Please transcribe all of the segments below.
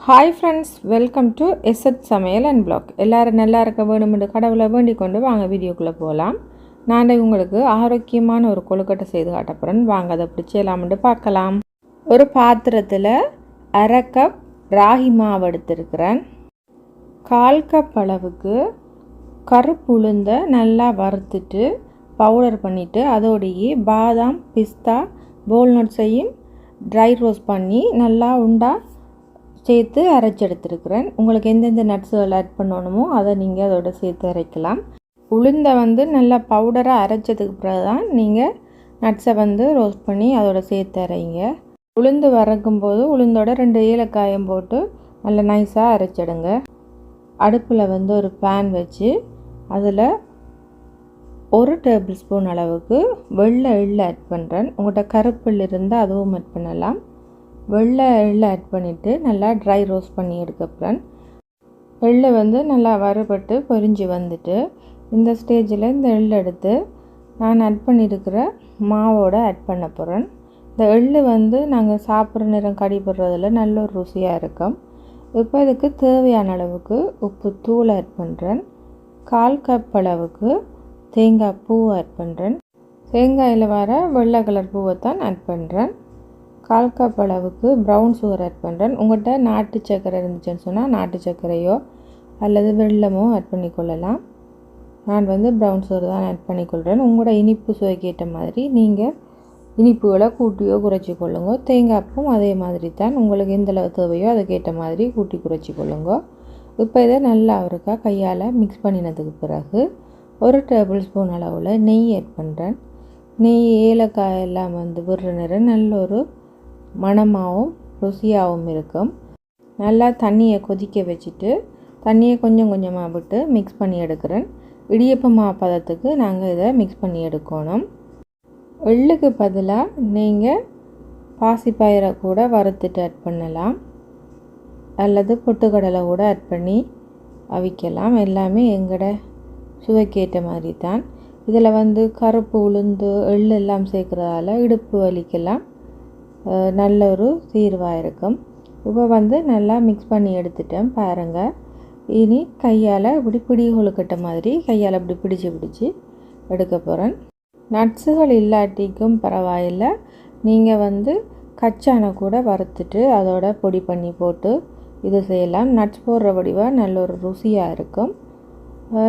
Hi friends welcome to எஸ்எத் சமையல் and black எல்லோரும் நல்லா இருக்க வேணுமென்று கடவுளை வேண்டிக் கொண்டு வாங்க வீடியோக்குள்ளே போகலாம் நான் உங்களுக்கு ஆரோக்கியமான ஒரு கொழுக்கட்டை செய்து காட்டப்புறேன் வாங்க அதை எப்படி செய்யலாம்னு பார்க்கலாம். ஒரு பாத்திரத்தில் அரை கப் ராகி மாவு எடுத்திருக்கிறேன். கால் கப் அளவுக்கு கருப்பு உளுந்த நல்லா வறுத்துட்டு பவுடர் பண்ணிவிட்டு அதோடையே பாதாம் பிஸ்தா போல் நட்ஸையும் ட்ரை ரோஸ்ட் பண்ணி நல்லா உண்டா சேர்த்து அரைச்செடுத்துருக்குறேன் உங்களுக்கு எந்தெந்த நட்ஸுகள் ஆட் பண்ணணுமோ அதை நீங்கள் அதோட சேர்த்து அரைக்கலாம். உளுந்தை வந்து நல்லா பவுடராக அரைச்சதுக்கு பிறகு தான் நீங்கள் நட்ஸை வந்து ரோஸ்ட் பண்ணி அதோட சேர்த்து அரைங்க. உளுந்து வறக்கும்போது உளுந்தோட ரெண்டு ஏலக்காயம் போட்டு நல்லா நைஸாக அரைச்சிடுங்க அடுப்பில் வந்து ஒரு பேன் வச்சு அதில் ஒரு டேபிள் ஸ்பூன் அளவுக்கு வெள்ளை எள்ளு ஆட் பண்ணுறேன் உங்கள்கிட்ட கருப்பில் இருந்தால் அதுவும் ஆட் பண்ணலாம். வெள்ளை எள்ளை ஆட் பண்ணிவிட்டு நல்லா ட்ரை ரோஸ்ட் பண்ணி எடுக்கப்புறேன் எள்ளை வந்து நல்லா வறுபட்டு பொரிஞ்சு வந்துட்டு இந்த ஸ்டேஜில் இந்த எள்ளை எடுத்து நான் ஆட் பண்ணியிருக்கிற மாவோட ஆட் பண்ண போகிறேன் இந்த எள்ளு வந்து நாங்கள் சாப்பிட்ற நேரம் கடிபடுறதில் நல்ல ஒரு ருசியாக இருக்கும். இப்போ இதுக்கு தேவையான அளவுக்கு உப்பு தூள் ஆட் பண்ணுறேன் கால் கப் அளவுக்கு தேங்காய் பூ ஆட் பண்ணுறேன் தேங்காயில் வர வெள்ளை கலர் பூவை தான் ஆட் பண்ணுறேன் கால் கப் அளவுக்கு ப்ரௌன் சுகர் ஆட் பண்ணுறேன் உங்கள்கிட்ட நாட்டு சர்க்கரை இருந்துச்சுன்னு சொன்னால் நாட்டு சர்க்கரையோ அல்லது வெள்ளமோ ஆட் பண்ணிக்கொள்ளலாம். நான் வந்து ப்ரௌன் சுகர் தான் ஆட் பண்ணிக்கொள்கிறேன் உங்களோட இனிப்பு சுவைக்கு ஏற்ற மாதிரி நீங்கள் இனிப்புகளை கூட்டியோ குறைச்சி கொள்ளுங்க. தேங்காய்ப்பும் அதே மாதிரி தான். உங்களுக்கு எந்த அளவு தேவையோ அதுக்கேற்ற மாதிரி கூட்டி குறைச்சி கொள்ளுங்க. இப்போ இதை நல்லா அவருக்கா கையால் மிக்ஸ் பண்ணினதுக்கு பிறகு ஒரு டேபிள் ஸ்பூன் அளவில் நெய் ஆட் பண்ணுறேன் நெய் ஏலக்காய் எல்லாம் வந்து விடுற நேரம் நல்ல ஒரு மணமாகவும் ருசியாகவும் இருக்கும். நல்லா தண்ணியை கொதிக்க வச்சுட்டு தண்ணியை கொஞ்சம் கொஞ்சமாக விட்டு மிக்ஸ் பண்ணி எடுக்கிறேன். இடியப்ப மா பதத்துக்கு நாங்கள் இதை மிக்ஸ் பண்ணி எடுக்கணும். எள்ளுக்கு பதிலாக நீங்கள் பாசிப்பயிரை கூட வறுத்துட்டு ஆட் பண்ணலாம். அல்லது பொட்டுக்கடலை கூட ஆட் பண்ணி அவிக்கலாம். எல்லாமே எங்களோட சுவைக்கேற்ற மாதிரி தான் இதில் வந்து கருப்பு உளுந்து எள் எல்லாம் சேர்க்குறதால இடுப்பு வலிக்கெல்லாம் நல்ல ஒரு தீர்வாக இருக்கும். இப்போ வந்து நல்லா மிக்ஸ் பண்ணி எடுத்துட்டேன் பாருங்கள் இனி கையால் இப்படி பிடி கொழுக்கட்ட மாதிரி கையால் இப்படி பிடிச்சி பிடிச்சி எடுக்க போகிறேன் நட்ஸுகள் இல்லாட்டிக்கும் பரவாயில்லை. நீங்கள் வந்து கச்சானை கூட வறுத்துட்டு அதோட பொடி பண்ணி போட்டு இது செய்யலாம். நட்ஸ் போடுற வடிவாக நல்ல ஒரு ருசியாக இருக்கும்.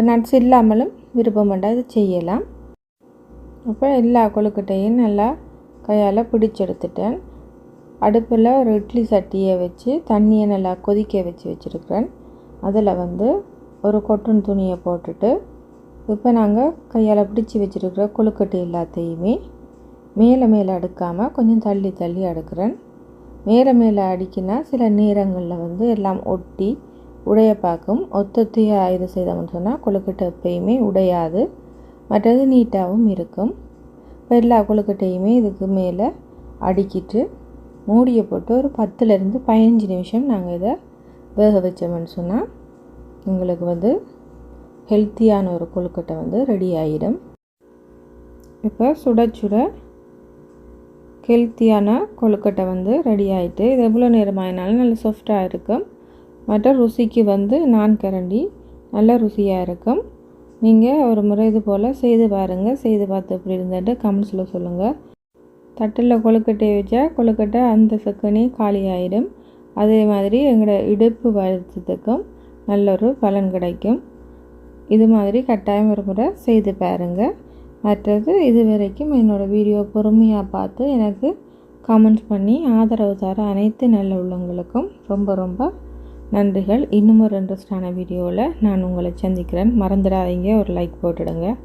நட்ஸ் இல்லாமலும் விருப்பம் இது செய்யலாம். அப்போ எல்லா கொழுக்கட்டையும் நல்லா கையால் பிடிச்செடுத்துட்டேன். அடுப்பில் ஒரு இட்லி சட்டியை வச்சு தண்ணியை நல்லா கொதிக்க வச்சு வச்சுருக்கிறேன். அதில் வந்து ஒரு கொட்டன் துணியை போட்டுட்டு இப்போ நாங்கள் கையால் பிடிச்சி வச்சுருக்கிற கொழுக்கட்டை எல்லாத்தையுமே மேலே மேலே அடுக்காமல் கொஞ்சம் தள்ளி தள்ளி அடுக்கிறேன். மேலே மேலே அடிக்கினா சில நேரங்களில் வந்து எல்லாம் ஒட்டி உடைய பார்க்கும் ஒத்தொத்தையாக இது செய்தோம்னு சொன்னால் கொழுக்கட்டை எப்பயுமே உடையாது. மற்றது நீட்டாகவும் இருக்கும். இப்போ எல்லா கொழுக்கட்டையுமே இதுக்கு மேலே அடுக்கிட்டு மூடியை போட்டு ஒரு பத்துலேருந்து பதினஞ்சு நிமிஷம் நாங்கள் இதை வேக வச்சோம்னு சொன்னால் உங்களுக்கு வந்து ஹெல்த்தியான ஒரு கொழுக்கட்டை வந்து ரெடி ஆகிடும். இப்போ சுட சுட ஹெல்த்தியான கொழுக்கட்டை வந்து ரெடி ஆகிட்டு இது எவ்வளோ நேரமாயினாலும் நல்ல சாஃப்டாக இருக்கும். மற்ற ருசிக்கு வந்து நான் கரண்டி நல்ல ருசியாக இருக்கும். நீங்கள் ஒரு முறை இது போல் செய்து பாருங்கள் செய்து பார்த்து எப்படி இருந்துட்டு கமெண்ட்ஸில் சொல்லுங்கள் தட்டில் கொழுக்கட்டையை வச்சா கொழுக்கட்டை அந்த செக்கனே காலி ஆகிடும் அதே மாதிரி எங்களோட இடுப்பு வருத்தத்துக்கும் நல்ல ஒரு பலன் கிடைக்கும். இது மாதிரி கட்டாயம் ஒரு முறை செய்து பாருங்கள் மற்றது இது வரைக்கும் என்னோடய வீடியோ பொறுமையாக பார்த்து எனக்கு கமெண்ட்ஸ் பண்ணி ஆதரவு தர அனைத்து நல்ல உள்ளவங்களுக்கும் ரொம்ப ரொம்ப நன்றிகள். இன்னும் ஒரு இன்ட்ரெஸ்டான வீடியோவில் நான் உங்களை சந்திக்கிறேன். மறந்துடாதீங்க. ஒரு லைக் போட்டுடுங்க.